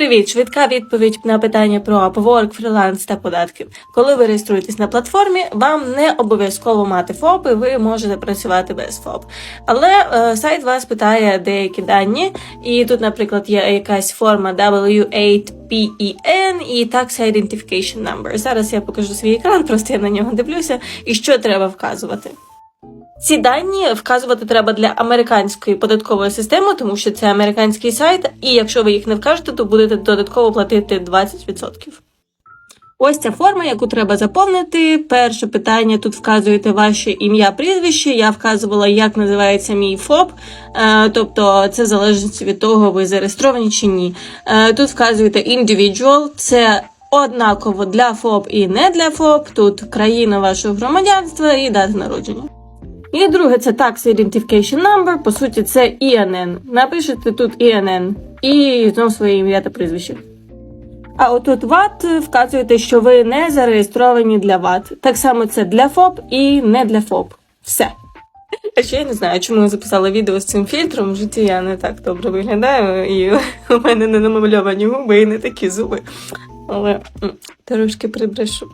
Привіт, швидка відповідь на питання про Upwork, фріланс та податки. Коли ви реєструєтесь на платформі, вам не обов'язково мати ФОП, і ви можете працювати без ФОП. Але е, сайт вас питає деякі дані, і тут, наприклад, є якась форма W8PEN і Tax Identification Number. Зараз я покажу свій екран, просто я на нього дивлюся, і що треба вказувати. Ці дані вказувати треба для американської податкової системи, тому що це американський сайт, і якщо ви їх не вкажете, то будете додатково платити 20%. Ось ця форма, яку треба заповнити. Перше питання тут вказуєте ваше ім'я, прізвище. Я вказувала, як називається мій ФОП, е, тобто це залежить від того, ви зареєстровані чи ні. Е, Тут вказуєте individual, це однаково для ФОП і не для ФОП. Тут країна вашого громадянства і дата народження. І друге це Tax Identification Number, по суті, це INN. Напишете тут INN і знову своє ім'я та прізвище. А отут ВАТ вказуєте, що ви не зареєстровані для ВАТ. Так само це для ФОП і не для ФОП. Все. А ще я не знаю, чому я записала відео з цим фільтром. В житті я не так добре виглядаю, і у мене не намальовані губи і не такі зуби. Але трошки прибрешу.